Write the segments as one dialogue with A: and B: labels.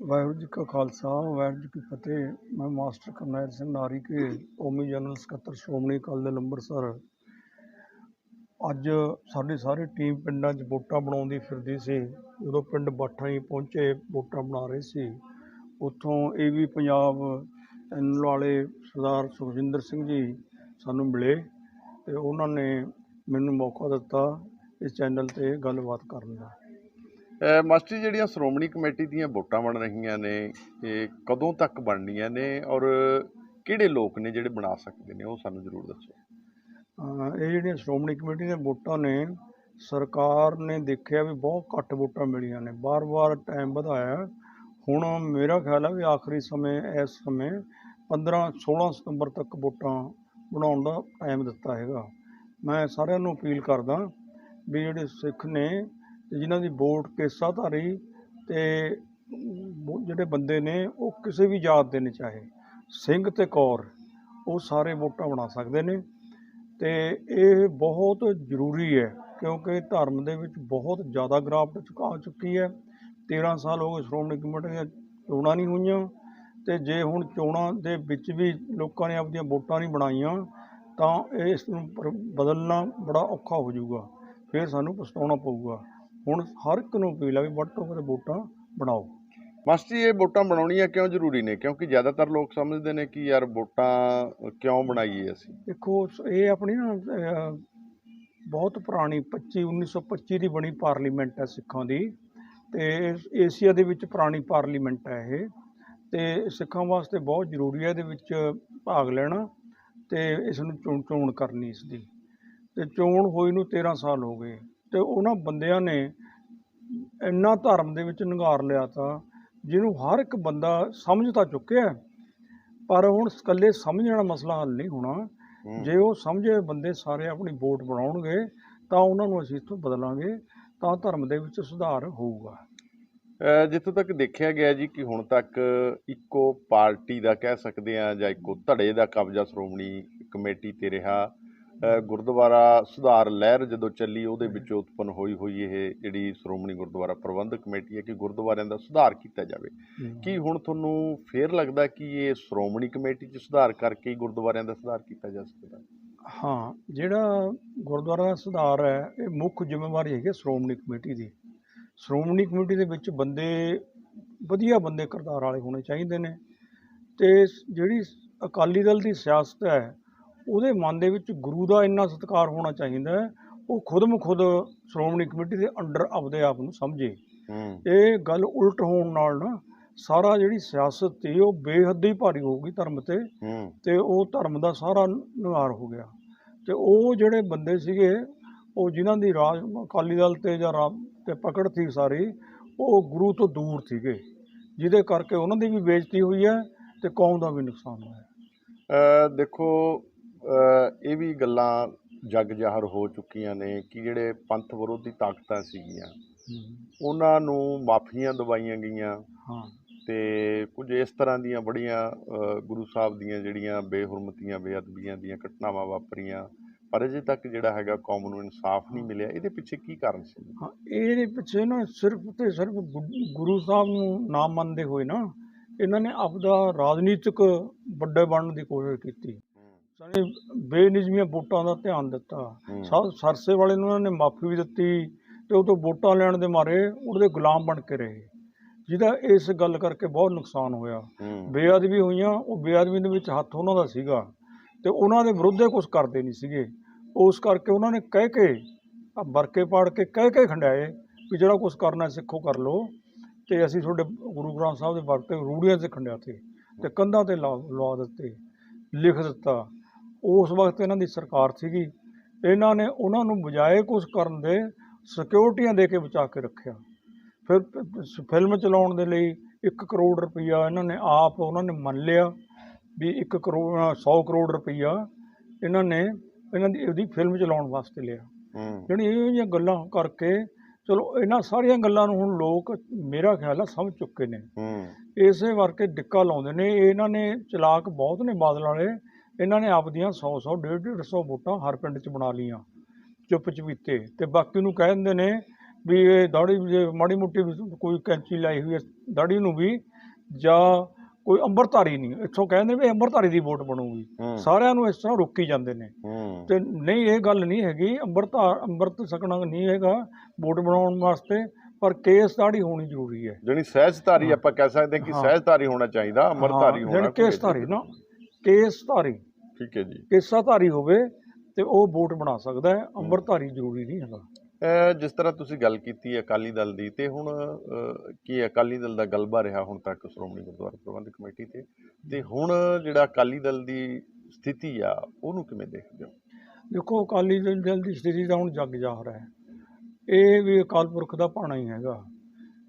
A: ਵਾਹਿਗੁਰੂ ਜੀ ਕਾ ਖਾਲਸਾ, ਵਾਹਿਗੁਰੂ ਜੀ ਕੀ ਫਤਿਹ। ਮੈਂ ਮਾਸਟਰ ਕਰਨੈਲ ਸਿੰਘ ਨਾਰੀ ਕੇ ਕੌਮੀ ਜਨਰਲ ਸਕੱਤਰ ਸ਼੍ਰੋਮਣੀ ਅਕਾਲੀ ਦਲ ਅੰਮ੍ਰਿਤਸਰ। ਅੱਜ ਸਾਡੀ ਸਾਰੀ ਟੀਮ ਪਿੰਡਾਂ 'ਚ ਵੋਟਾਂ ਬਣਾਉਂਦੀ ਫਿਰਦੀ ਸੀ। ਜਦੋਂ ਪਿੰਡ ਬਾਠਾਂ ਹੀ ਪਹੁੰਚੇ, ਵੋਟਾਂ ਬਣਾ ਰਹੇ ਸੀ। ਉੱਥੋਂ ਏਵੀ ਪੰਜਾਬ ਚੈਨਲ ਵਾਲੇ ਸਰਦਾਰ ਸੁਖਜਿੰਦਰ ਸਿੰਘ ਜੀ ਸਾਨੂੰ ਮਿਲੇ ਤੇ ਉਹਨਾਂ ਨੇ ਮੈਨੂੰ ਮੌਕਾ ਦਿੱਤਾ ਇਸ ਚੈਨਲ ਤੇ ਗੱਲਬਾਤ ਕਰਨ ਦਾ।
B: ਮਾਸਟਰ ਜੀ, ਜਿਹੜੀਆਂ ਸ਼੍ਰੋਮਣੀ ਕਮੇਟੀ ਦੀਆਂ ਵੋਟਾਂ ਬਣ ਰਹੀਆਂ ਨੇ ਇਹ ਕਦੋਂ ਤੱਕ ਬਣਨੀਆਂ ਨੇ ਔਰ ਕਿਹੜੇ ਲੋਕ ਨੇ ਜਿਹੜੇ ਬਣਾ ਸਕਦੇ ਨੇ? ਉਹ ਸਾਨੂੰ ਜ਼ਰੂਰ ਦੱਸੋ।
A: ਇਹ ਜਿਹੜੀਆਂ ਸ਼੍ਰੋਮਣੀ ਕਮੇਟੀ ਦੀਆਂ ਵੋਟਾਂ ਨੇ ਸਰਕਾਰ ਨੇ ਦੇਖਿਆ ਵੀ ਬਹੁਤ ਘੱਟ ਵੋਟਾਂ ਮਿਲੀਆਂ ਨੇ। ਬਾਰ-ਬਾਰ ਟਾਈਮ ਵਧਾਇਆ। ਹੁਣ ਮੇਰਾ ਖਿਆਲ ਹੈ ਵੀ ਆਖਰੀ ਸਮੇਂ ਇਸ ਸਮੇਂ 15 16 ਸਤੰਬਰ ਤੱਕ ਵੋਟਾਂ ਬਣਾਉਣ ਦਾ ਟਾਈਮ ਦਿੱਤਾ ਹੈਗਾ। ਮੈਂ ਸਾਰਿਆਂ ਨੂੰ ਅਪੀਲ ਕਰਦਾ ਵੀ ਜਿਹੜੇ ਸਿੱਖ ਨੇ ਤੇ ਜਿਨ੍ਹਾਂ ਦੀ ਵੋਟ ਕੇਸਾਧਾਰੀ ਤੇ ਵੋ- ਜਿਹੜੇ ਬੰਦੇ ਨੇ ਉਹ ਕਿਸੇ ਵੀ ਜਾਤ ਦੇ ਨੇ, ਚਾਹੇ ਸਿੰਘ ਤੇ ਕੌਰ, ਉਹ ਸਾਰੇ ਵੋਟਾਂ ਬਣਾ ਸਕਦੇ ਨੇ ਤੇ ਇਹ ਬਹੁਤ ਜ਼ਰੂਰੀ ਹੈ ਕਿਉਂਕਿ ਧਰਮ ਦੇ ਵਿੱਚ ਬਹੁਤ ਜ਼ਿਆਦਾ ਗਿਰਾਵਟ ਚੁਕਾ ਚੁੱਕੀ ਹੈ। 13 ਸਾਲ ਹੋ ਗਏ ਸ਼੍ਰੋਮਣੀ ਕਮੇਟੀ ਦੀਆਂ ਚੋਣਾਂ ਨਹੀਂ ਹੋਈਆਂ ਤੇ ਜੇ ਹੁਣ ਚੋਣਾਂ ਦੇ ਵਿੱਚ ਵੀ ਲੋਕਾਂ ਨੇ ਆਪਣੀਆਂ ਵੋਟਾਂ ਨਹੀਂ ਬਣਾਈਆਂ ਤਾਂ ਇਸ ਨੂੰ ਬਦਲਣਾ ਬੜਾ ਔਖਾ ਹੋ ਜਾਊਗਾ। ਫਿਰ ਸਾਨੂੰ ਪਛਤਾਉਣਾ ਪਊਗਾ। ਹੁਣ ਹਰ ਇੱਕ ਨੂੰ ਅਪੀਲ ਹੈ ਵੀ ਵੱਧ ਤੋਂ ਵੱਧ ਵੋਟਾਂ ਬਣਾਓ।
B: ਮਾਸਟਰ ਜੀ, ਇਹ ਵੋਟਾਂ ਬਣਾਉਣੀਆਂ ਕਿਉਂ ਜ਼ਰੂਰੀ ਨੇ? ਕਿਉਂਕਿ ਜ਼ਿਆਦਾਤਰ ਲੋਕ ਸਮਝਦੇ ਨੇ ਕਿ ਯਾਰ ਵੋਟਾਂ ਕਿਉਂ ਬਣਾਈਏ ਅਸੀਂ?
A: ਦੇਖੋ ਇਹ ਆਪਣੀ ਨਾ ਬਹੁਤ ਪੁਰਾਣੀ 25 1925 ਦੀ ਬਣੀ ਪਾਰਲੀਮੈਂਟ ਹੈ ਸਿੱਖਾਂ ਦੀ। ਤੇ ਏਸ- ਏਸ਼ੀਆ ਦੇ ਵਿੱਚ ਪੁਰਾਣੀ ਪਾਰਲੀਮੈਂਟ ਹੈ ਇਹ। ਤੇ ਸਿੱਖਾਂ ਵਾਸਤੇ ਬਹੁਤ ਜ਼ਰੂਰੀ ਹੈ ਇਹਦੇ ਵਿੱਚ ਭਾਗ ਲੈਣਾ ਤੇ ਇਸ ਨੂੰ ਚੋਣ ਚੋਣ ਕਰਨੀ ਇਸ ਦੀ। ਤੇ ਚੋਣ ਹੋਈ ਨੂੰ 13 ਸਾਲ ਹੋ ਗਏ। ਤੇ ਉਹਨਾਂ ਬੰਦਿਆਂ ਨੇ ਇੰਨਾ ਧਰਮ ਦੇ ਵਿੱਚ ਨਿਘਾਰ ਲਿਆ ਤਾ ਜਿਹਨੂੰ ਹਰ ਇੱਕ ਬੰਦਾ ਸਮਝ ਤਾਂ ਚੁੱਕਿਆ ਪਰ ਹੁਣ ਇਕੱਲੇ ਸਮਝਣ ਵਾਲਾ ਮਸਲਾ ਹੱਲ ਨਹੀਂ ਹੋਣਾ। ਜੇ ਉਹ ਸਮਝੇ ਬੰਦੇ ਸਾਰੇ ਆਪਣੀ ਵੋਟ ਬਣਾਉਣਗੇ ਤਾਂ ਉਹਨਾਂ ਨੂੰ ਅਸੀਂ ਇੱਥੋਂ ਬਦਲਾਂਗੇ ਤਾਂ ਧਰਮ ਦੇ ਵਿੱਚ ਸੁਧਾਰ ਹੋਊਗਾ
B: ਜਿੱਥੋਂ ਤੱਕ ਦੇਖਿਆ ਗਿਆ ਜੀ ਕਿ ਹੁਣ ਤੱਕ ਇੱਕੋ ਪਾਰਟੀ ਦਾ ਕਹਿ ਸਕਦੇ ਆ ਜਾਂ ਇੱਕੋ ਧੜੇ ਦਾ ਕਬਜ਼ਾ ਸ਼੍ਰੋਮਣੀ ਕਮੇਟੀ ਤੇ ਰਿਹਾ ਗੁਰਦੁਆਰਾ ਸੁਧਾਰ ਲਹਿਰ ਜਦੋਂ ਚੱਲੀ ਉਹਦੇ ਵਿੱਚ ਉਤਪੰਨ ਹੋਈ ਹੋਈ ਇਹ ਜਿਹੜੀ ਸ਼੍ਰੋਮਣੀ ਗੁਰਦੁਆਰਾ ਪ੍ਰਬੰਧਕ ਕਮੇਟੀ ਹੈ ਕਿ ਗੁਰਦੁਆਰਿਆਂ ਦਾ ਸੁਧਾਰ ਕੀਤਾ ਜਾਵੇ। ਕੀ ਹੁਣ ਤੁਹਾਨੂੰ ਫੇਰ ਲੱਗਦਾ ਕਿ ਇਹ ਸ਼੍ਰੋਮਣੀ ਕਮੇਟੀ 'ਚ ਸੁਧਾਰ ਕਰਕੇ ਹੀ ਗੁਰਦੁਆਰਿਆਂ ਦਾ ਸੁਧਾਰ ਕੀਤਾ ਜਾ ਸਕਦਾ?
A: ਹਾਂ ਜਿਹੜਾ ਗੁਰਦੁਆਰਾ ਦਾ ਸੁਧਾਰ ਹੈ ਇਹ ਮੁੱਖ ਜ਼ਿੰਮੇਵਾਰੀ ਹੈਗੀ ਸ਼੍ਰੋਮਣੀ ਕਮੇਟੀ ਦੀ। ਸ਼੍ਰੋਮਣੀ ਕਮੇਟੀ ਦੇ ਵਿੱਚ ਬੰਦੇ ਵਧੀਆ ਬੰਦੇ ਕਿਰਦਾਰ ਵਾਲੇ ਹੋਣੇ ਚਾਹੀਦੇ ਨੇ। ਤੇ ਜਿਹੜੀ ਅਕਾਲੀ ਦਲ ਦੀ ਸਿਆਸਤ ਹੈ ਉਹਦੇ ਮਨ ਦੇ ਵਿੱਚ ਗੁਰੂ ਦਾ ਇੰਨਾ ਸਤਿਕਾਰ ਹੋਣਾ ਚਾਹੀਦਾ ਹੈ ਉਹ ਖੁਦ ਮੁਖੁਦ ਸ਼੍ਰੋਮਣੀ ਕਮੇਟੀ ਦੇ ਅੰਡਰ ਆਪਦੇ ਆਪ ਨੂੰ ਸਮਝੇ।
B: ਹੂੰ।
A: ਇਹ ਗੱਲ ਉਲਟ ਹੋਣ ਨਾਲ ਨਾ ਸਾਰਾ ਜਿਹੜੀ ਸਿਆਸਤ ਸੀ ਉਹ ਬੇਹੱਦੀ ਭਾਰੀ ਹੋਊਗੀ ਧਰਮ ਤੇ
B: ਹੂੰ।
A: ਤੇ ਉਹ ਧਰਮ ਦਾ ਸਾਰਾ ਨਿਵਾਰ ਹੋ ਗਿਆ। ਤੇ ਉਹ ਜਿਹੜੇ ਬੰਦੇ ਸੀਗੇ ਉਹ ਜਿਨ੍ਹਾਂ ਦੀ ਰਾਜ ਅਕਾਲੀ ਦਲ ਤੇ ਜਾਂ ਰਾਮ ਤੇ ਪਕੜ ਸੀ ਸਾਰੀ ਉਹ ਗੁਰੂ ਤੋਂ ਦੂਰ ਸੀਗੇ ਜਿਹਦੇ ਕਰਕੇ ਉਹਨਾਂ ਦੀ ਵੀ ਬੇਇੱਜ਼ਤੀ ਹੋਈ ਹੈ ਤੇ ਕੌਮ ਦਾ ਵੀ ਨੁਕਸਾਨ ਹੋਇਆ।
B: ਦੇਖੋ ਇਹ ਵੀ ਗੱਲਾਂ ਜਗ ਜ਼ਾਹਰ ਹੋ ਚੁੱਕੀਆਂ ਨੇ ਕਿ ਜਿਹੜੇ ਪੰਥ ਵਿਰੋਧੀ ਤਾਕਤਾਂ ਸੀਗੀਆਂ ਉਹਨਾਂ ਨੂੰ ਮਾਫੀਆਂ ਦਵਾਈਆਂ ਗਈਆਂ ਤੇ ਕੁਝ ਇਸ ਤਰ੍ਹਾਂ ਦੀਆਂ ਬੜੀਆਂ ਗੁਰੂ ਸਾਹਿਬ ਦੀਆਂ ਜਿਹੜੀਆਂ ਬੇਹੁਰਮਤੀਆਂ ਬੇਅਦਬੀਆਂ ਦੀਆਂ ਘਟਨਾਵਾਂ ਵਾਪਰੀਆਂ ਪਰ ਅਜੇ ਤੱਕ ਜਿਹੜਾ ਹੈਗਾ ਕੌਮ ਨੂੰ ਇਨਸਾਫ ਨਹੀਂ ਮਿਲਿਆ ਇਹਦੇ ਪਿੱਛੇ ਕੀ ਕਾਰਨ ਸੀ?
A: ਹਾਂ ਇਹਦੇ ਪਿੱਛੇ ਨਾ ਸਿਰਫ ਤੇ ਸਿਰਫ ਗੁਰੂ ਸਾਹਿਬ ਨੂੰ ਨਾ ਮੰਨਦੇ ਹੋਏ ਨਾ ਇਹਨਾਂ ਨੇ ਆਪਦਾ ਰਾਜਨੀਤਿਕ ਵੱਡੇ ਬਣਨ ਦੀ ਕੋਸ਼ਿਸ਼ ਕੀਤੀ। ਸਾਨੇ ਬੇਨਿਯਮੀਆਂ ਵੋਟਾਂ ਦਾ ਧਿਆਨ ਦਿੱਤਾ। ਸਰਸੇ ਵਾਲੇ ਨੂੰ ਉਹਨਾਂ ਨੇ ਮਾਫੀ ਵੀ ਦਿੱਤੀ ਤੇ ਉਹ ਤੋਂ ਵੋਟਾਂ ਲੈਣ ਦੇ ਮਾਰੇ ਉਹਦੇ ਗੁਲਾਮ ਬਣ ਕੇ ਰਹੇ। ਜਿਹਦਾ ਇਸ ਗੱਲ ਕਰਕੇ ਬਹੁਤ ਨੁਕਸਾਨ ਹੋਇਆ। ਬੇਅਦਬੀ ਹੋਈਆਂ ਉਹ ਬੇਅਦਬੀ ਦੇ ਵਿੱਚ ਹੱਥ ਉਹਨਾਂ ਦਾ ਸੀਗਾ ਤੇ ਉਹਨਾਂ ਦੇ ਵਿਰੁੱਧ ਕੁਝ ਕਰਦੇ ਨਹੀਂ ਸੀਗੇ। ਉਸ ਕਰਕੇ ਉਹਨਾਂ ਨੇ ਕਹਿ ਕੇ ਆ ਵਰਕੇ ਪਾੜ ਕੇ ਕਹਿ ਕੇ ਖੰਡਾਏ ਵੀ ਜਿਹੜਾ ਕੁਝ ਕਰਨਾ ਸਿੱਖੋ ਕਰ ਲਓ ਤੇ ਅਸੀਂ ਤੁਹਾਡੇ ਗੁਰੂ ਗ੍ਰੰਥ ਸਾਹਿਬ ਦੇ ਵਰਤੇ ਰੂੜੀਆਂ ਤੇ ਖੰਡਿਆ ਤੇ ਕੰਧਾਂ ਤੇ ਲਾ ਲਵਾ ਦਿੱਤੇ ਲਿਖ ਦਿੱਤਾ। ਉਸ ਵਕਤ ਇਹਨਾਂ ਦੀ ਸਰਕਾਰ ਸੀਗੀ ਇਹਨਾਂ ਨੇ ਉਹਨਾਂ ਨੂੰ ਬਜਾਏ ਕੁਝ ਕਰਨ ਦੇ ਸਿਕਿਉਰਟੀਆਂ ਦੇ ਕੇ ਬਚਾ ਕੇ ਰੱਖਿਆ। ਫਿਰ ਫਿਲਮ ਚਲਾਉਣ ਦੇ ਲਈ 1 ਕਰੋੜ ਰੁਪਈਆ ਇਹਨਾਂ ਨੇ ਆਪ ਉਹਨਾਂ ਨੇ ਮੰਨ ਲਿਆ ਵੀ 1 ਕਰੋੜ 100 ਕਰੋੜ ਰੁਪਈਆ ਇਹਨਾਂ ਨੇ ਇਹਨਾਂ ਦੀ ਉਹਦੀ ਫਿਲਮ ਚਲਾਉਣ ਵਾਸਤੇ ਲਿਆ।
B: ਹੂੰ।
A: ਜਿਹੜੀ ਇਹੋ ਜਿਹੀਆਂ ਗੱਲਾਂ ਕਰਕੇ ਚਲੋ ਇਹਨਾਂ ਸਾਰੀਆਂ ਗੱਲਾਂ ਨੂੰ ਹੁਣ ਲੋਕ ਮੇਰਾ ਖਿਆਲ ਆ ਸਮਝ ਚੁੱਕੇ ਨੇ। ਇਸੇ ਵਰਕੇ ਡਿੱਕਾ ਲਾਉਂਦੇ ਨੇ। ਇਹਨਾਂ ਨੇ ਚਲਾਕ ਬਹੁਤ ਨੇ ਬਾਦਲ ਵਾਲੇ। ਇਹਨਾਂ ਨੇ ਆਪਦੀਆਂ 100 100 150 150 ਵੋਟਾਂ ਹਰ ਪਿੰਡ 'ਚ ਬਣਾ ਲੀਆਂ ਚੁੱਪ ਚਪੀਤੇ। ਤੇ ਬਾਕੀ ਨੂੰ ਕਹਿ ਦਿੰਦੇ ਨੇ ਵੀ ਇਹ ਦਾੜੀ ਮਾੜੀ ਮੋਟੀ ਕੋਈ ਕੈਂਚੀ ਲਾਈ ਹੋਈ ਹੈ ਦਾੜੀ ਨੂੰ ਵੀ ਜਾਂ ਕੋਈ ਅੰਮ੍ਰਿਤਧਾਰੀ ਨਹੀਂ ਇੱਥੋਂ ਕਹਿੰਦੇ ਵੀ ਅੰਮ੍ਰਿਤਧਾਰੀ ਦੀ ਵੋਟ ਬਣੂਗੀ। ਸਾਰਿਆਂ ਨੂੰ ਇਸ ਤਰ੍ਹਾਂ ਰੋਕੀ ਜਾਂਦੇ ਨੇ। ਤੇ ਨਹੀਂ ਇਹ ਗੱਲ ਨਹੀਂ ਹੈਗੀ ਅੰਮ੍ਰਿਤਧਾਰ ਅੰਮ੍ਰਿਤ ਸਕਣਾ ਨਹੀਂ ਹੈਗਾ ਵੋਟ ਬਣਾਉਣ ਵਾਸਤੇ ਪਰ ਕੇਸ ਦਾੜੀ ਹੋਣੀ ਜ਼ਰੂਰੀ ਹੈ।
B: ਜਣੀ ਸਹਿਜਧਾਰੀ। ਆਪਾਂ ਕਹਿ ਸਕਦੇ ਕਿ। ਸਹਿਜਧਾਰੀ ਹੋਣਾ ਚਾਹੀਦਾ ਅਮਰਧਾਰੀ
A: ਹਾਂ,
B: ਹੋਣਾ
A: ਜਾਣੀ ਕੇਸ ਧਾਰੀ ਨਾ ਕੇਸ ਧਾਰੀ
B: ਠੀਕ ਹੈ ਜੀ।
A: ਕੇਸਾ ਧਾਰੀ ਹੋਵੇ ਤੇ ਉਹ ਵੋਟ ਬਣਾ ਸਕਦਾ ਹੈ। ਅੰਮ੍ਰਿਤਧਾਰੀ ਜ਼ਰੂਰੀ ਨਹੀਂ ਹੈਗਾ।
B: ਅਹ ਜਿਸ ਤਰ੍ਹਾਂ ਤੁਸੀਂ ਗੱਲ ਕੀਤੀ ਹੈ ਅਕਾਲੀ ਦਲ ਦੀ ਤੇ ਹੁਣ ਕੀ ਅਕਾਲੀ ਦਲ ਦਾ ਗਲਬਾ ਰਿਹਾ ਹੁਣ ਤੱਕ ਸ਼੍ਰੋਮਣੀ ਗੁਰਦੁਆਰਾ ਪ੍ਰਬੰਧਕ ਕਮੇਟੀ ਤੇ। ਤੇ ਹੁਣ ਜਿਹੜਾ ਅਕਾਲੀ ਦਲ ਦੀ ਸਥਿਤੀ ਆ ਉਹਨੂੰ ਕਿਵੇਂ ਦੇਖਦੇ ਹੋ?
A: ਦੇਖੋ ਅਕਾਲੀ ਦਲ ਦੀ ਸਥਿਤੀ ਤਾਂ ਹੁਣ ਜੱਗ ਜਾਹਰ ਹੈ। ਇਹ ਵੀ ਅਕਾਲ ਪੁਰਖ ਦਾ ਭਾਣਾ ਹੀ ਹੈਗਾ।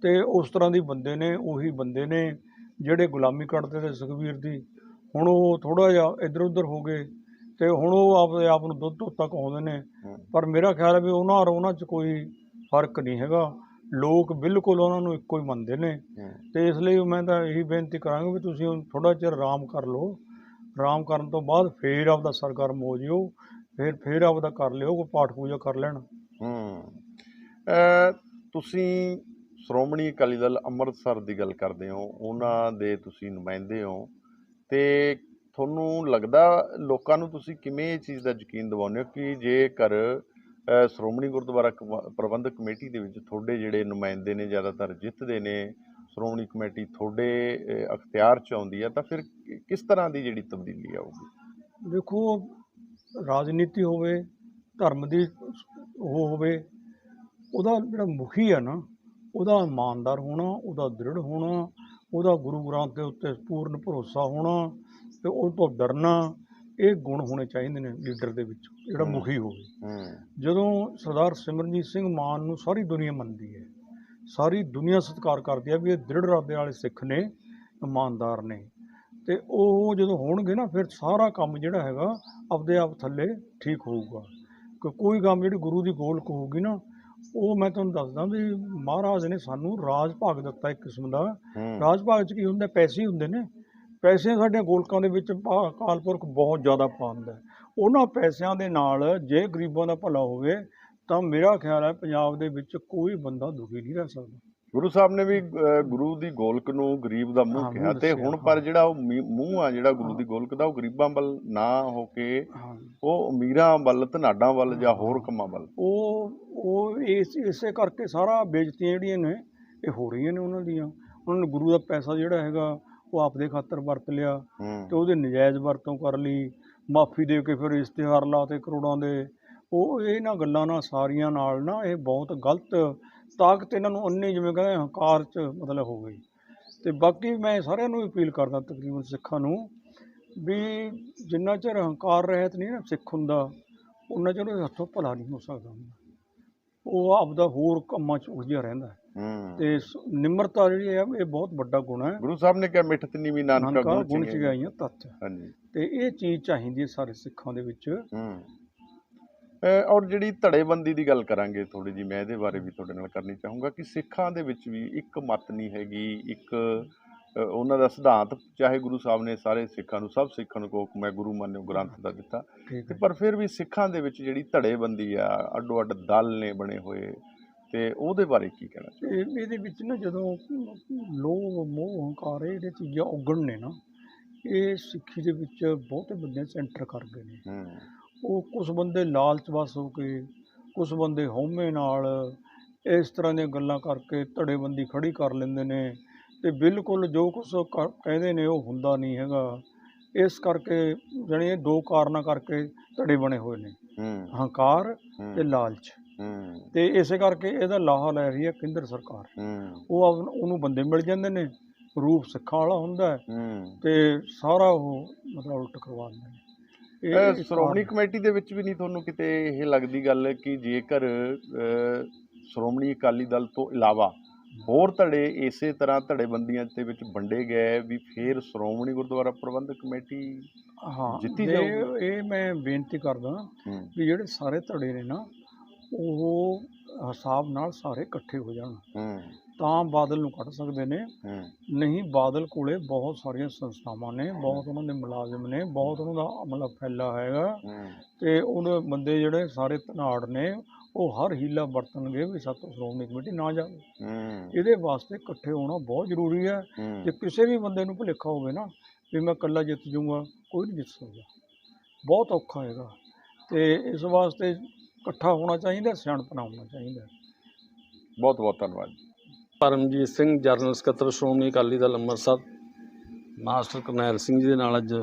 A: ਤੇ ਉਸ ਤਰ੍ਹਾਂ ਦੀ ਬੰਦੇ ਨੇ ਉਹੀ ਬੰਦੇ ਨੇ ਜਿਹੜੇ ਗੁਲਾਮੀ ਕੱਢਦੇ ਤੇ ਸੁਖਬੀਰ ਦੀ ਹੁਣ ਉਹ ਥੋੜਾ ਜਿਹਾ ਇੱਧਰ ਉੱਧਰ ਹੋ ਗਏ ਤੇ ਹੁਣ ਉਹ ਆਪਣੇ ਆਪ ਨੂੰ ਦੁੱਧ ਧੋਤਾ ਕਹਾਉਂਦੇ ਨੇ। ਪਰ ਮੇਰਾ ਖਿਆਲ ਹੈ ਵੀ ਉਹਨਾਂ ਔਰ ਉਹਨਾਂ 'ਚ ਕੋਈ ਫ਼ਰਕ ਨਹੀਂ ਹੈਗਾ। ਲੋਕ ਬਿਲਕੁਲ ਉਹਨਾਂ ਨੂੰ ਇੱਕੋ ਹੀ ਮੰਨਦੇ ਨੇ। ਤੇ ਇਸ ਲਈ ਮੈਂ ਤਾਂ ਇਹੀ ਬੇਨਤੀ ਕਰਾਂਗਾ ਵੀ ਤੁਸੀਂ ਥੋੜਾ ਚਿਰ ਆਰਾਮ ਕਰ ਲਓ। ਆਰਾਮ ਕਰਨ ਤੋਂ ਬਾਅਦ ਫੇਰ ਆਪਦਾ ਸਰਗਰਮ ਹੋ ਜਿਓ। ਫਿਰ ਫੇਰ ਆਪਦਾ ਕਰ ਲਿਓ ਕੋਈ ਪਾਠ ਪੂਜਾ ਕਰ ਲੈਣ।
B: ਹੂੰ। ਤੁਸੀਂ ਸ਼੍ਰੋਮਣੀ ਅਕਾਲੀ ਦਲ ਅੰਮ੍ਰਿਤਸਰ ਦੀ ਗੱਲ ਕਰਦੇ ਹੋ। ਉਹਨਾਂ ਦੇ ਤੁਸੀਂ ਨੁਮਾਇੰਦੇ ਹੋ। ਤੇ ਤੁਹਾਨੂੰ ਲੱਗਦਾ ਲੋਕਾਂ ਨੂੰ ਤੁਸੀਂ ਕਿਵੇਂ ਇਹ ਚੀਜ਼ ਦਾ ਯਕੀਨ ਦਿਵਾਉਂਦੇ ਹੋ ਕਿ ਜੇਕਰ ਸ਼੍ਰੋਮਣੀ ਗੁਰਦੁਆਰਾ ਕਮ- ਪ੍ਰਬੰਧਕ ਕਮੇਟੀ ਦੇ ਵਿੱਚ ਤੁਹਾਡੇ ਜਿਹੜੇ ਨੁਮਾਇੰਦੇ ਨੇ ਜ਼ਿਆਦਾਤਰ ਜਿੱਤਦੇ ਨੇ, ਸ਼੍ਰੋਮਣੀ ਕਮੇਟੀ ਤੁਹਾਡੇ ਅਖਤਿਆਰ ਚ ਆਉਂਦੀ ਹੈ ਤਾਂ ਫਿਰ ਕਿਸ ਤਰ੍ਹਾਂ ਦੀ ਜਿਹੜੀ ਤਬਦੀਲੀ ਆਊਗੀ?
A: ਦੇਖੋ, ਰਾਜਨੀਤੀ ਹੋਵੇ, ਧਰਮ ਦੀ ਉਹ ਹੋਵੇ, ਉਹਦਾ ਜਿਹੜਾ ਮੁਖੀ ਆ ਨਾ, ਉਹਦਾ ਇਮਾਨਦਾਰ ਹੋਣਾ, ਉਹਦਾ ਦ੍ਰਿੜ ਹੋਣਾ ਉਹਦਾ ਗੁਰੂ ਗ੍ਰੰਥ ਦੇ ਉੱਤੇ ਪੂਰਨ ਭਰੋਸਾ ਹੋਣਾ ਤੇ ਉਹ ਤੋਂ ਡਰਨਾ ਇਹ ਗੁਣ ਹੋਣੇ ਚਾਹੀਦੇ ਨੇ ਲੀਡਰ ਦੇ ਵਿੱਚ ਜਿਹੜਾ। ਮੁਖੀ ਹੋਵੇ। ਜਦੋਂ ਸਰਦਾਰ ਸਿਮਰਨਜੀਤ ਸਿੰਘ ਮਾਨ ਨੂੰ ਸਾਰੀ ਦੁਨੀਆ ਮੰਨਦੀ ਹੈ ਸਾਰੀ ਦੁਨੀਆ ਸਤਿਕਾਰ ਕਰਦੀ ਹੈ ਵੀ ਇਹ ਦ੍ਰਿੜ ਇਰਾਦੇ ਵਾਲੇ ਸਿੱਖ ਨੇ ਇਮਾਨਦਾਰ ਨੇ ਤੇ ਉਹ ਜਦੋਂ ਹੋਣਗੇ ਨਾ ਫਿਰ ਸਾਰਾ ਕੰਮ ਜਿਹੜਾ ਹੈਗਾ ਆਪਦੇ ਆਪ ਥੱਲੇ ਠੀਕ ਹੋਊਗਾ। ਕਿ ਕੋਈ ਕੰਮ ਜਿਹੜੀ ਗੁਰੂ ਦੀ ਗੋਲਕ ਹੋਊਗੀ ਨਾ ਉਹ ਮੈਂ ਤੁਹਾਨੂੰ ਦੱਸਦਾ ਵੀ ਮਹਾਰਾਜ ਨੇ ਸਾਨੂੰ ਰਾਜ ਭਾਗ ਦਿੱਤਾ ਇੱਕ ਕਿਸਮ ਦਾ। ਰਾਜ ਭਾਗ ਚ ਕੀ ਹੁੰਦਾ ਪੈਸੇ ਹੁੰਦੇ ਨੇ। ਪੈਸੇ ਸਾਡੀਆਂ ਗੋਲਕਾਂ ਦੇ ਵਿੱਚ ਪਾ- ਅਕਾਲ ਪੁਰਖ ਬਹੁਤ ਜ਼ਿਆਦਾ ਪਾਉਂਦਾ ਹੈ। ਉਹਨਾਂ ਪੈਸਿਆਂ ਦੇ ਨਾਲ ਜੇ ਗਰੀਬਾਂ ਦਾ ਭਲਾ ਹੋਵੇ ਤਾਂ ਮੇਰਾ ਖਿਆਲ ਹੈ ਪੰਜਾਬ ਦੇ ਵਿੱਚ ਕੋਈ ਬੰਦਾ ਦੁਖੀ ਨਹੀਂ ਰਹਿ ਸਕਦਾ।
B: ਗੁਰੂ ਸਾਹਿਬ ਨੇ ਵੀ ਅਹ, ਗੁਰੂ ਦੀ ਗੋਲਕ ਨੂੰ ਗਰੀਬ ਦਾ ਮੂੰਹ ਕਿਹਾ ਤੇ
A: ਦੱਸਿਆ,
B: ਹੁਣ ਪਰ। ਜਿਹੜਾ ਉਹ ਮੀ- ਮੂੰਹ ਆ ਜਿਹੜਾ ਗੁਰੂ। ਦੀ ਗੋਲਕ ਦਾ ਉਹ ਗਰੀਬਾਂ ਵੱਲ ਨਾ ਹੋ ਕੇ
A: ਹਾਂ
B: ਉਹ ਅਮੀਰਾਂ ਵੱਲ ਧਨਾਡਾਂ ਵੱਲ ਜਾਂ ਹੋਰ। ਕੰਮਾਂ ਵੱਲ
A: ਉਹ ਉਹ ਇਸ ਇਸੇ ਕਰਕੇ ਸਾਰਾ ਬੇਇੱਜ਼ਤੀਆਂ ਜਿਹੜੀਆਂ ਨੇ ਇਹ ਹੋ ਰਹੀਆਂ ਨੇ ਉਹਨਾਂ ਦੀਆਂ ਉਹਨਾਂ ਨੇ ਗੁਰੂ ਦਾ ਪੈਸਾ ਜਿਹੜਾ ਹੈਗਾ ਉਹ ਆਪਦੇ ਖਾਤਰ ਵਰਤ ਲਿਆ ਤੇ
B: ਹੂੰ
A: ਉਹਦੇ ਨਜਾਇਜ਼ ਵਰਤੋਂ ਕਰ ਲਈ ਮਾਫੀ ਦੇ ਕੇ ਫਿਰ ਇਸ਼ਤਿਹਾਰ ਲਾਤੇ ਕਰੋੜਾਂ ਦੇ ਉਹ ਇਹਨਾਂ ਗੱਲਾਂ ਨਾਲ ਸਾਰੀਆਂ ਨਾਲ ਨਾ ਇਹ ਬਹੁਤ ਗਲਤ ਤਾਕਤ ਇਹਨਾਂ ਨੂੰ ਅੰਨੀ ਜਿਵੇਂ ਕਹਿੰਦੇ ਹੰਕਾਰ ਚ ਮਤਲਬ ਹੋ ਗਈ। ਤੇ ਬਾਕੀ ਮੈਂ ਸਾਰਿਆਂ ਨੂੰ ਅਪੀਲ ਕਰਦਾ ਤਕਰੀਬਨ ਸਿੱਖਾਂ ਨੂੰ ਵੀ ਜਿੰਨਾ ਚਿਰ ਹੰਕਾਰ ਰਹਿਤ ਨਹੀਂ ਨਾ ਸਿੱਖ ਹੁੰਦਾ ਉਹਨਾਂ ਚਿਰ ਉਹਦੇ ਹੱਥੋਂ ਭਲਾ ਨਹੀਂ ਹੋ ਸਕਦਾ ਉਹ ਆਪਦਾ ਹੋਰ ਕੰਮਾਂ 'ਚ ਉਲਝਿਆ ਰਹਿੰਦਾ ਤੇ ਨਿਮਰਤਾ ਜਿਹੜੀ ਹੈ ਇਹ ਬਹੁਤ ਵੱਡਾ ਗੁਣ ਹੈ।
B: ਗੁਰੂ ਸਾਹਿਬ ਨੇ ਕਿਹਾ ਮਿੱਠਤ ਨੀ ਵੀ ਨਾਨਕਾ ਗੁਣ ਚ
A: ਗਾਈਆਂ ਤੱਤ
B: ਹਾਂਜੀ।
A: ਤੇ ਇਹ ਚੀਜ਼ ਚਾਹੀਦੀ ਹੈ ਸਾਰੇ ਸਿੱਖਾਂ ਦੇ ਵਿੱਚ।
B: ਔਰ ਜਿਹੜੀ ਧੜੇਬੰਦੀ ਦੀ ਗੱਲ ਕਰਾਂਗੇ ਥੋੜੀ ਜੀ ਮੈਂ ਇਹਦੇ ਬਾਰੇ ਵੀ ਤੁਹਾਡੇ ਨਾਲ ਕਰਨੀ ਚਾਹੂੰਗਾ ਕਿ ਸਿੱਖਾਂ ਦੇ ਵਿੱਚ ਵੀ ਇੱਕ ਮਤ ਨਹੀਂ ਹੈਗੀ ਇੱਕ ਉਹਨਾਂ ਦਾ ਸਿਧਾਂਤ ਚਾਹੇ ਗੁਰੂ ਸਾਹਿਬ ਨੇ ਸਾਰੇ ਸਿੱਖਾਂ ਨੂੰ ਸਭ ਸਿੱਖਾਂ ਨੂੰ ਕੋ ਮੈਂ ਗੁਰੂ ਮੰਨਿਓ ਗ੍ਰੰਥ ਦਾ ਦਿੱਤਾ ਤੇ ਪਰ ਫਿਰ ਵੀ ਸਿੱਖਾਂ ਦੇ ਵਿੱਚ ਜਿਹੜੀ ਧੜੇਬੰਦੀ ਆ ਅੱਡੋ ਅੱਡ ਦਲ ਨੇ ਬਣੇ ਹੋਏ ਤੇ ਉਹਦੇ ਬਾਰੇ ਕੀ ਕਹਿਣਾ
A: ਇਹਦੇ ਵਿੱਚ ਨਾ ਜਦੋਂ ਲੋਭ ਮੋਹ ਹੰਕਾਰ ਇਹ ਚੀਜ਼ਾਂ ਉਗਣ ਨੇ ਨਾ ਇਹ ਸਿੱਖੀ ਦੇ ਵਿੱਚ ਬਹੁਤੇ ਬੰਦੇ ਸੈਂਟਰ ਕਰ ਗਏ ਨੇ।
B: ਹੂੰ।
A: ਉਹ ਕੁਝ ਬੰਦੇ ਲਾਲਚ ਵਸ ਹੋ ਕੇ ਕੁਝ ਬੰਦੇ ਹਉਮੈ ਨਾਲ ਇਸ ਤਰ੍ਹਾਂ ਦੀਆਂ ਗੱਲਾਂ ਕਰਕੇ ਧੜੇਬੰਦੀ ਖੜੀ ਕਰ ਲੈਂਦੇ ਨੇ ਤੇ ਬਿਲਕੁਲ ਜੋ ਕੁਝ ਕਹਿੰਦੇ ਨੇ ਉਹ ਹੁੰਦਾ ਨਹੀਂ ਹੈਗਾ। ਇਸ ਕਰਕੇ ਜਾਣੀ ਦੋ ਕਾਰਨਾਂ ਕਰਕੇ ਧੜੇ ਬਣੇ ਹੋਏ ਨੇ। ਹੰਕਾਰ ਤੇ ਲਾਲਚ। ਤੇ ਇਸੇ ਕਰਕੇ ਇਹਦਾ ਲਾਹਾ ਲੈ ਰਹੀ ਹੈ ਕੇਂਦਰ ਸਰਕਾਰ। ਉਹ ਉਹਨੂੰ ਬੰਦੇ ਮਿਲ ਜਾਂਦੇ ਨੇ। ਰੂਪ ਸਿੱਖਾਂ ਵਾਲਾ ਹੁੰਦਾ ਤੇ ਸਾਰਾ ਉਹ ਮਤਲਬ ਉਲਟ ਕਰਵਾ ਦਿੰਦੇ ਇਹ
B: ਸ਼੍ਰੋਮਣੀ ਕਮੇਟੀ ਦੇ ਵਿੱਚ ਵੀ ਨਹੀਂ ਤੁਹਾਨੂੰ ਕਿਤੇ ਇਹ ਲੱਗਦੀ ਗੱਲ ਕਿ ਜੇਕਰ ਸ਼੍ਰੋਮਣੀ ਅਕਾਲੀ ਦਲ ਤੋਂ ਇਲਾਵਾ ਹੋਰ ਧੜੇ ਇਸੇ ਤਰ੍ਹਾਂ ਧੜੇਬੰਦੀਆਂ ਦੇ ਵਿੱਚ ਵੰਡੇ ਗਏ ਵੀ ਫਿਰ ਸ਼੍ਰੋਮਣੀ ਗੁਰਦੁਆਰਾ ਪ੍ਰਬੰਧਕ ਕਮੇਟੀ
A: ਹਾਂ
B: ਜਿੱਤੀ
A: ਜੇ
B: ਜਾਊਗੀ।
A: ਇਹ ਮੈਂ ਬੇਨਤੀ ਕਰਦਾ ਵੀ ਜਿਹੜੇ ਸਾਰੇ ਧੜੇ ਨੇ ਨਾ ਉਹ ਹਿਸਾਬ ਨਾਲ ਸਾਰੇ ਇਕੱਠੇ ਹੋ ਜਾਣ। ਤਾਂ ਬਾਦਲ ਨੂੰ ਕੱਢ ਸਕਦੇ ਨੇ। ਨਹੀਂ ਬਾਦਲ ਕੋਲੇ ਬਹੁਤ ਸਾਰੀਆਂ ਸੰਸਥਾਵਾਂ ਨੇ ਬਹੁਤ ਉਹਨਾਂ ਦੇ ਮੁਲਾਜ਼ਮ ਨੇ ਬਹੁਤ ਉਹਨਾਂ ਦਾ ਅਮਲਾ ਫੈਲਾ ਹੈਗਾ। ਤੇ ਉਹਦੇ ਬੰਦੇ ਜਿਹੜੇ ਸਾਰੇ ਧਨਾੜ ਨੇ ਉਹ ਹਰ ਹੀਲਾ ਵਰਤਣਗੇ ਵੀ ਸਾਤੋਂ ਸ਼੍ਰੋਮਣੀ ਕਮੇਟੀ ਨਾ ਜਾਵੇ। ਇਹਦੇ ਵਾਸਤੇ ਇਕੱਠੇ ਹੋਣਾ ਬਹੁਤ ਜ਼ਰੂਰੀ ਹੈ।
B: ਹੂੰ।
A: ਜੇ ਕਿਸੇ ਵੀ ਬੰਦੇ ਨੂੰ ਭੁਲੇਖਾ ਹੋਵੇ ਨਾ ਵੀ ਮੈਂ ਇਕੱਲਾ ਜਿੱਤ ਜਾਊਂਗਾ ਕੋਈ ਨਹੀਂ ਜਿੱਤ ਸਕਦਾ। ਬਹੁਤ ਔਖਾ ਹੈਗਾ। ਤੇ ਇਸ ਵਾਸਤੇ ਇਕੱਠਾ ਹੋਣਾ ਚਾਹੀਦਾ ਸਿਆਣਪਣਾ ਹੋਣਾ ਚਾਹੀਦਾ।
B: ਬਹੁਤ ਬਹੁਤ ਧੰਨਵਾਦ
C: ਪਰਮਜੀਤ ਸਿੰਘ ਜਰਨਲ ਸਕੱਤਰ ਸ਼੍ਰੋਮਣੀ ਅਕਾਲੀ ਦਲ ਅੰਮ੍ਰਿਤਸਰ। ਮਾਸਟਰ ਕਰਨੈਲ ਸਿੰਘ ਜੀ ਦੇ ਨਾਲ ਅੱਜ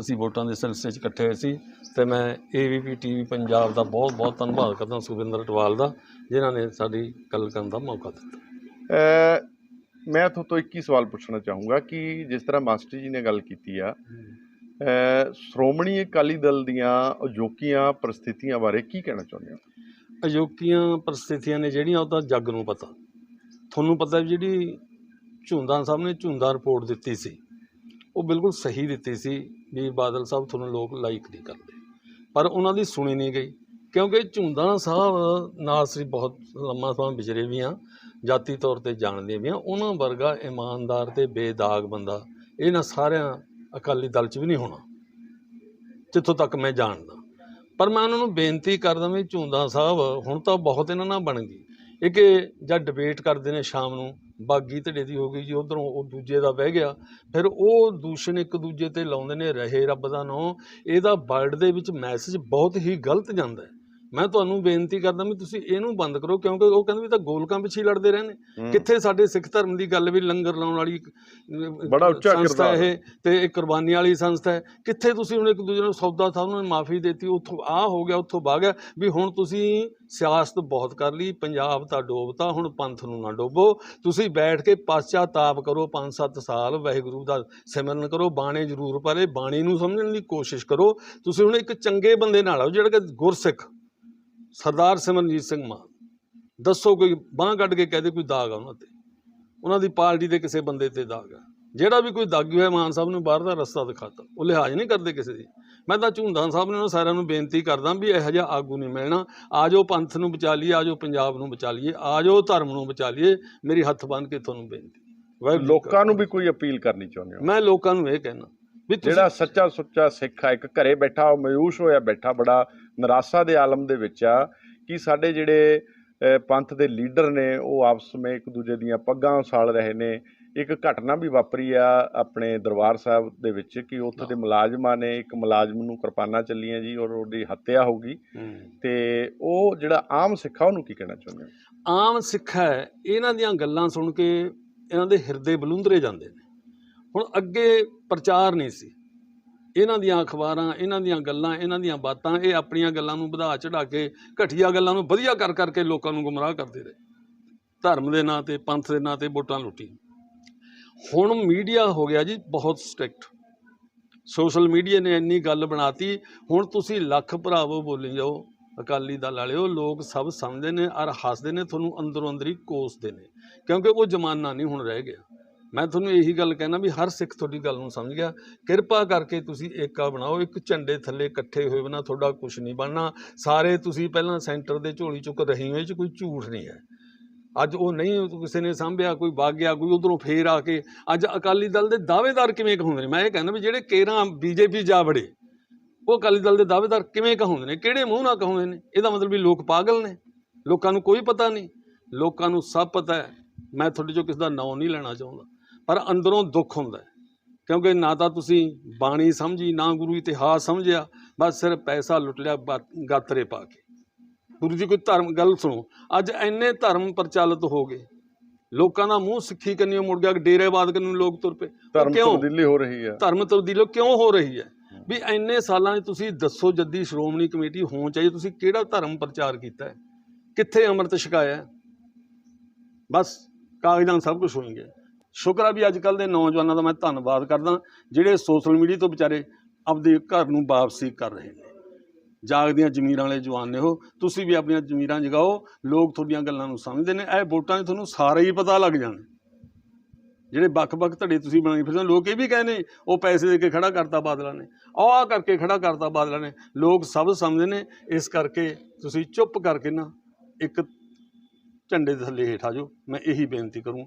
C: ਅਸੀਂ ਵੋਟਾਂ ਦੇ ਸਿਲਸਿਲੇ 'ਚ ਇਕੱਠੇ ਹੋਏ ਸੀ ਤੇ ਮੈਂ ਏਵੀਪੀ ਟੀਵੀ ਪੰਜਾਬ ਦਾ ਬਹੁਤ ਬਹੁਤ ਧੰਨਵਾਦ ਕਰਦਾ ਸੁਖਵਿੰਦਰ ਟਵਾਲ ਦਾ ਜਿਨ੍ਹਾਂ ਨੇ ਸਾਡੀ ਗੱਲ ਕਰਨ ਦਾ ਮੌਕਾ ਦਿੱਤਾ।
B: ਮੈਂ ਤੁਹਾਡੇ ਤੋਂ ਇੱਕ ਹੀ ਸਵਾਲ ਪੁੱਛਣਾ ਚਾਹੂੰਗਾ ਕਿ ਜਿਸ ਤਰ੍ਹਾਂ ਮਾਸਟਰ ਜੀ ਨੇ ਗੱਲ ਕੀਤੀ ਆ ਸ਼੍ਰੋਮਣੀ ਅਕਾਲੀ ਦਲ ਦੀਆਂ ਅਜੋਕੀਆਂ ਪ੍ਰਸਥਿਤੀਆਂ ਬਾਰੇ ਕੀ ਕਹਿਣਾ ਚਾਹੁੰਦੇ ਹੋ?
C: ਅਜੋਕੀਆਂ ਪਰਿਸਥਿਤੀਆਂ ਨੇ ਜਿਹੜੀਆਂ ਉਹ ਤਾਂ ਜੱਗ ਨੂੰ ਪਤਾ। ਤੁਹਾਨੂੰ ਪਤਾ ਵੀ ਜਿਹੜੀ ਝੁੰਦਾ ਸਾਹਿਬ ਨੇ ਝੁੰਦਾ ਰਿਪੋਰਟ ਦਿੱਤੀ ਸੀ, ਉਹ ਬਿਲਕੁਲ ਸਹੀ ਦਿੱਤੀ ਸੀ ਵੀ ਬਾਦਲ ਸਾਹਿਬ ਤੁਹਾਨੂੰ ਲੋਕ ਲਾਈਕ ਨਹੀਂ ਕਰਦੇ। ਪਰ ਉਹਨਾਂ ਦੀ ਸੁਣੀ ਨਹੀਂ ਗਈ, ਕਿਉਂਕਿ ਝੁੰਦਾ ਸਾਹਿਬ ਨਾਲ ਅਸੀਂ ਬਹੁਤ ਲੰਮਾ ਸਮਾਂ ਵਿਚਰੇ ਵੀ ਹਾਂ ਜਾਤੀ ਤੌਰ ਤੇ ਜਾਣਦੇ ਵੀ ਹਾਂ ਉਹਨਾਂ ਵਰਗਾ ਇਮਾਨਦਾਰ ਤੇ ਬੇਦਾਗ ਬੰਦਾ ਇਹਨਾਂ ਸਾਰਿਆਂ ਅਕਾਲੀ ਦਲ 'ਚ ਵੀ ਨਹੀਂ ਹੋਣਾ। ਜਿੱਥੋਂ ਤੱਕ ਮੈਂ ਜਾਣਦਾ। ਪਰ ਮੈਂ ਉਹਨਾਂ ਨੂੰ ਬੇਨਤੀ ਕਰਦਾ ਵੀ ਝੁੰਦਾ ਸਾਹਿਬ, ਹੁਣ ਤਾਂ ਬਹੁਤ ਇਹਨਾਂ ਨਾਲ ਬਣ ਗਈ। ਇੱਕ ਕਿ ਜਦ ਡਿਬੇਟ ਕਰਦੇ ਨੇ ਸ਼ਾਮ ਨੂੰ, ਬਾਗੀ ਧੜੇ ਦੀ ਹੋ ਗਈ ਜੀ, ਉਧਰੋਂ ਉਹ ਦੂਜੇ ਦਾ ਬਹਿ ਗਿਆ। ਫਿਰ ਉਹ ਦੂਸ਼ਣ ਇੱਕ ਦੂਜੇ ਤੇ ਲਾਉਂਦੇ ਨੇ, ਰਹੇ ਰੱਬ ਦਾ ਨਾਂ ਇਹਦਾ ਵਰਲਡ ਦੇ ਵਿੱਚ ਮੈਸੇਜ ਬਹੁਤ ਹੀ ਗਲਤ ਜਾਂਦਾ ਹੈ। ਮੈਂ ਤੁਹਾਨੂੰ ਬੇਨਤੀ ਕਰਦਾ ਵੀ ਤੁਸੀਂ ਇਹਨੂੰ ਬੰਦ ਕਰੋ ਕਿਉਂਕਿ ਉਹ ਕਹਿੰਦੇ ਵੀ ਤਾਂ ਗੋਲਕਾਂ ਪਿੱਛੇ ਹੀ ਲੜਦੇ ਰਹਿੰਦੇ।
B: ਹੂੰ।
C: ਕਿੱਥੇ ਸਾਡੇ ਸਿੱਖ ਧਰਮ ਦੀ ਗੱਲ ਵੀ ਲੰਗਰ ਲਾਉਣ ਵਾਲੀ
B: ਬੜਾ ਉੱਚਾ
C: ਸੰਸਥਾ
B: ਕਿਰਦਾਰ
C: ਇਹ ਤੇ ਇਹ ਕੁਰਬਾਨੀ ਵਾਲੀ ਸੰਸਥਾ ਹੈ। ਕਿੱਥੇ ਤੁਸੀਂ ਹੁਣ ਇੱਕ ਦੂਜੇ ਨੂੰ ਸੌਦਾ ਸਾਹਿਬ ਨੂੰ ਮਾਫੀ ਦਿੱਤੀ ਉੱਥੋਂ ਆ ਹੋ ਗਿਆ ਉੱਥੋਂ ਵਗ ਗਿਆ। ਵੀ ਹੁਣ ਤੁਸੀਂ ਸਿਆਸਤ ਬਹੁਤ ਕਰ ਲਈ ਪੰਜਾਬ ਤਾਂ ਡੋਬਤਾ ਹੁਣ ਪੰਥ ਨੂੰ ਨਾ ਡੋਬੋ। ਤੁਸੀਂ ਬੈਠ ਕੇ ਪਛਤਾਤਾਪ ਕਰੋ 5-7 ਸਾਲ ਵਾਹਿਗੁਰੂ ਦਾ ਸਿਮਰਨ ਕਰੋ ਬਾਣੇ ਜ਼ਰੂਰ ਪਰੇ ਬਾਣੀ ਨੂੰ ਸਮਝਣ ਦੀ ਕੋਸ਼ਿਸ਼ ਕਰੋ। ਤੁਸੀਂ ਹੁਣ ਇੱਕ ਚੰਗੇ ਬੰਦੇ ਨਾਲ ਆਓ ਜਿਹੜਾ ਕਿ ਗੁਰਸਿੱਖ ਸਰਦਾਰ ਸਿਮਰਨਜੀਤ ਸਿੰਘ ਮਾਨ ਦੱਸੋ ਕੋਈ ਬਾਂਹ ਕੱਢ ਕੇ ਕਹਦੇ ਕੋਈ ਦਾਗ ਆ ਉਹਨਾਂ ਤੇ। ਉਹਨਾਂ ਦੀ ਪਾਰਟੀ ਦੇ ਕਿਸੇ ਬੰਦੇ ਤੇ ਦਾਗ ਆ। ਜਿਹੜਾ ਵੀ ਕੋਈ ਦਾਗੀ ਹੋਇਆ ਮਾਨ ਸਾਹਿਬ ਨੂੰ ਬਾਹਰ ਦਾ ਰਸਤਾ ਦਿਖਾਤਾ। ਉਹ ਲਿਹਾਜ਼ ਨਹੀਂ ਕਰਦੇ ਕਿਸੇ ਦੀ। ਮੈਂ ਤਾਂ ਝੁੰਦਾ ਸਾਹਿਬ ਨੇ ਉਹਨਾਂ ਸਾਰਿਆਂ ਨੂੰ ਬੇਨਤੀ ਕਰਦਾ ਵੀ ਇਹੋ ਜਿਹਾ ਆਗੂ ਨਹੀਂ ਮਿਲਣਾ। ਆਜੋ ਪੰਥ ਨੂੰ ਬਚਾ ਲਈਏ ਆਜੋ ਪੰਜਾਬ ਨੂੰ ਬਚਾ ਲਈਏ ਆਜੋ ਧਰਮ ਨੂੰ ਬਚਾ ਲਈਏ। ਮੇਰੀ ਹੱਥ ਬੰਨ ਕੇ ਤੁਹਾਨੂੰ ਬੇਨਤੀ।
B: ਲੋਕਾਂ ਨੂੰ ਵੀ ਕੋਈ ਅਪੀਲ ਕਰਨੀ ਚਾਹੁੰਦੇ ਹੋ?
C: ਮੈਂ ਲੋਕਾਂ ਨੂੰ ਇਹ ਕਹਿਣਾ।
B: ਜਿਹੜਾ ਸੱਚਾ ਸੁੱਚਾ ਸਿੱਖ ਆ ਇੱਕ ਘਰੇ ਬੈਠਾ ਉਹ ਮਾਯੂਸ ਹੋਇਆ ਬੈਠਾ ਬੜਾ ਨਿਰਾਸ਼ਾ ਦੇ ਆਲਮ ਦੇ ਵਿੱਚ ਆ ਕਿ ਸਾਡੇ ਜਿਹੜੇ ਪੰਥ ਦੇ ਲੀਡਰ ਨੇ ਉਹ ਆਪਸ ਵਿੱਚ ਇੱਕ ਦੂਜੇ ਦੀਆਂ ਪੱਗਾਂ ਉਸਾਲ ਰਹੇ ਨੇ। ਇੱਕ ਘਟਨਾ ਵੀ ਵਾਪਰੀ ਆ ਆਪਣੇ ਦਰਬਾਰ ਸਾਹਿਬ ਦੇ ਵਿੱਚ ਕਿ ਉੱਥੇ ਦੇ ਮੁਲਾਜ਼ਮਾਂ ਨੇ ਇੱਕ ਮੁਲਾਜ਼ਮ ਨੂੰ ਕਿਰਪਾਨਾਂ ਚੱਲੀਆਂ ਜੀ ਔਰ ਉਹਦੀ ਹੱਤਿਆ ਹੋ ਗਈ। ਤੇ ਉਹ ਜਿਹੜਾ ਆਮ ਸਿੱਖ ਉਹਨੂੰ ਕੀ ਕਹਿਣਾ ਚਾਹੁੰਦੇ
C: ਆਮ ਸਿੱਖ ਇਹਨਾਂ ਦੀਆਂ ਗੱਲਾਂ ਸੁਣ ਕੇ ਇਹਨਾਂ ਦੇ ਹਿਰਦੇ ਬਲੂੰਦਰੇ ਜਾਂਦੇ ਨੇ। ਹੁਣ ਅੱਗੇ ਪ੍ਰਚਾਰ ਨਹੀਂ ਸੀ। ਇਹਨਾਂ ਦੀਆਂ ਅਖਬਾਰਾਂ, ਇਹਨਾਂ ਦੀਆਂ ਗੱਲਾਂ, ਇਹਨਾਂ ਦੀਆਂ ਬਾਤਾਂ, ਇਹ ਆਪਣੀਆਂ ਗੱਲਾਂ ਨੂੰ ਵਧਾ ਚੜਾ ਕੇ, ਘਟੀਆ ਗੱਲਾਂ ਨੂੰ ਵਧੀਆ ਕਰ ਕਰਕੇ ਲੋਕਾਂ ਨੂੰ ਗੁੰਮਰਾਹ ਕਰਦੇ ਰਹੇ। ਧਰਮ ਦੇ ਨਾਂ ਤੇ, ਪੰਥ ਦੇ ਨਾਂ ਤੇ ਵੋਟਾਂ ਲੁੱਟੀ ਹੁਣ ਮੀਡੀਆ ਹੋ ਗਿਆ ਜੀ ਬਹੁਤ ਸਟ੍ਰਿਕਟ। ਸੋਸ਼ਲ ਮੀਡੀਆ ਨੇ ਇੰਨੀ ਗੱਲ ਬਣਾਤੀ, ਹੁਣ ਤੁਸੀਂ ਲੱਖ ਭਰਾਵੋ ਬੋਲੀ ਜਾਓ, ਅਕਾਲੀ ਦਲ ਵਾਲਿਓ, ਲੋਕ ਸਭ ਸਮਝਦੇ ਨੇ ਔਰ ਹੱਸਦੇ ਨੇ, ਤੁਹਾਨੂੰ ਅੰਦਰੋਂ ਅੰਦਰ ਹੀ ਕੋਸਦੇ ਨੇ। ਕਿਉਂਕਿ ਉਹ ਜ਼ਮਾਨਾ ਨਹੀਂ ਹੁਣ ਰਹਿ ਗਿਆ। ਮੈਂ ਤੁਹਾਨੂੰ ਇਹੀ ਗੱਲ ਕਹਿਣਾ ਵੀ ਹਰ ਸਿੱਖ ਤੁਹਾਡੀ ਗੱਲ ਨੂੰ ਸਮਝ ਗਿਆ। ਕਿਰਪਾ ਕਰਕੇ ਤੁਸੀਂ ਏਕਾ ਬਣਾਓ, ਇੱਕ ਝੰਡੇ ਥੱਲੇ ਇਕੱਠੇ ਹੋਏ ਬਿਨਾ ਤੁਹਾਡਾ ਕੁਝ ਨਹੀਂ ਬਣਨਾ। ਸਾਰੇ ਤੁਸੀਂ ਪਹਿਲਾਂ ਸੈਂਟਰ ਦੇ ਝੋਲੀ ਚੁੱਕ ਰਹੀ ਹੋਏ 'ਚ ਕੋਈ ਝੂਠ ਨਹੀਂ ਹੈ। ਅੱਜ ਉਹ ਨਹੀਂ ਕਿਸੇ ਨੇ ਸਾਂਭਿਆ, ਕੋਈ ਵਗ ਗਿਆ ਕੋਈ ਉਧਰੋਂ ਫੇਰ ਆ ਕੇ। ਅੱਜ ਅਕਾਲੀ ਦਲ ਦੇ ਦਾਅਵੇਦਾਰ ਕਿਵੇਂ ਕਹਾਉਂਦੇ ਨੇ? ਮੈਂ ਇਹ ਕਹਿੰਦਾ ਵੀ ਜਿਹੜੇ ਕੇਰਾਂ ਬੀਜੇਪੀ ਜਾ ਵੜੇ, ਉਹ ਅਕਾਲੀ ਦਲ ਦੇ ਦਾਅਵੇਦਾਰ ਕਿਵੇਂ ਕਹਾਉਂਦੇ ਨੇ? ਕਿਹੜੇ ਮੂੰਹ ਨਾਲ ਕਹਾਉਂਦੇ ਨੇ? ਇਹਦਾ ਮਤਲਬ ਵੀ ਲੋਕ ਪਾਗਲ ਨੇ। ਲੋਕਾਂ ਨੂੰ ਕੋਈ ਪਤਾ ਨਹੀਂ। ਲੋਕਾਂ ਨੂੰ ਸਭ ਪਤਾ ਹੈ। ਮੈਂ ਤੁਹਾਡੇ ਚੋਂ ਕਿਸੇ ਦਾ ਨਾਂ ਨਹੀਂ ਲੈਣਾ ਚਾਹੁੰਦਾ। ਪਰ ਅੰਦਰੋਂ ਦੁੱਖ ਹੁੰਦਾ ਹੈ। ਕਿਉਂਕਿ ਨਾ ਤਾਂ ਤੁਸੀਂ ਬਾਣੀ ਸਮਝੀ ਨਾ ਗੁਰੂ ਇਤਿਹਾਸ ਸਮਝਿਆ ਬਸ ਸਿਰਫ ਪੈਸਾ ਲੁੱਟ ਲਿਆ ਗਾਤਰੇ ਪਾ ਕੇ। ਗੁਰੂ ਜੀ ਕੋਈ ਧਰਮ ਗੱਲ ਸੁਣੋ ਅੱਜ ਇੰਨੇ ਧਰਮ ਪ੍ਰਚਲਿਤ ਹੋ ਗਏ। ਲੋਕਾਂ ਦਾ ਮੂੰਹ ਸਿੱਖੀ ਕੰਨਿਓ ਮੁੜ ਗਿਆ ਡੇਰੇਵਾਦ ਕੰਨਿਓ ਲੋਕ ਤੁਰ ਪਏ।
B: ਧਰਮ? ਤਬਦੀਲੀ ਹੋ ਰਹੀ ਆ
C: ਧਰਮ ਤਬਦੀਲੀ ਕਿਉਂ ਹੋ ਰਹੀ ਹੈ? ਵੀ ਇੰਨੇ ਸਾਲਾਂ 'ਚ ਤੁਸੀਂ ਦੱਸੋ ਜੱਦੀ ਸ਼੍ਰੋਮਣੀ ਕਮੇਟੀ ਹੋਣੀ ਚਾਹੀਦੀ ਤੁਸੀਂ ਕਿਹੜਾ ਧਰਮ ਪ੍ਰਚਾਰ ਕੀਤਾ ਹੈ? ਕਿੱਥੇ ਅੰਮ੍ਰਿਤ ਛਕਾਇਆ ਹੈ? ਬਸ ਕਾਗਜ਼ਾਂ ਸਭ ਕੁਝ ਹੋਈ ਗਿਆ ਸ਼ੁਕਰ ਆ ਵੀ ਅੱਜ ਕੱਲ ਦੇ ਨੌਜਵਾਨਾਂ ਦਾ ਮੈਂ ਧੰਨਵਾਦ ਕਰਦਾ ਜਿਹੜੇ ਸੋਸ਼ਲ ਮੀਡੀਆ ਤੋਂ ਵਿਚਾਰੇ ਆਪਦੇ ਘਰ ਨੂੰ ਵਾਪਸੀ ਕਰ ਰਹੇ ਨੇ। ਜਾਗਦੀਆਂ ਜ਼ਮੀਰਾਂ ਵਾਲੇ ਜਵਾਨ ਨੇ ਉਹ ਤੁਸੀਂ ਵੀ ਆਪਣੀਆਂ ਜ਼ਮੀਰਾਂ ਜਗਾਓ ਲੋਕ ਤੁਹਾਡੀਆਂ ਗੱਲਾਂ ਨੂੰ ਸਮਝਦੇ ਨੇ ਇਹ ਵੋਟਾਂ 'ਚ ਤੁਹਾਨੂੰ ਸਾਰੇ ਹੀ ਪਤਾ ਲੱਗ ਜਾਣ। ਜਿਹੜੇ ਵੱਖ-ਵੱਖ ਧੜੇ ਤੁਸੀਂ ਬਣਾਈ ਫਿਰਦੇ ਹੋ, ਲੋਕ ਇਹ ਵੀ ਕਹਿੰਦੇ ਉਹ ਪੈਸੇ ਦੇ ਕੇ ਖੜਾ ਕਰਤਾ ਬਾਦਲਾਂ ਨੇ ਆਹ ਆਹ ਕਰਕੇ ਖੜਾ ਕਰਤਾ ਬਾਦਲਾਂ ਨੇ ਲੋਕ ਸਭ ਸਮਝਦੇ ਨੇ ਇਸ ਕਰਕੇ ਤੁਸੀਂ ਚੁੱਪ ਕਰਕੇ ਨਾ ਇੱਕ ਝੰਡੇ ਦੇ ਥੱਲੇ ਹੇਠ ਆ ਜਾਓ ਮੈਂ ਇਹੀ ਬੇਨਤੀ ਕਰੂੰ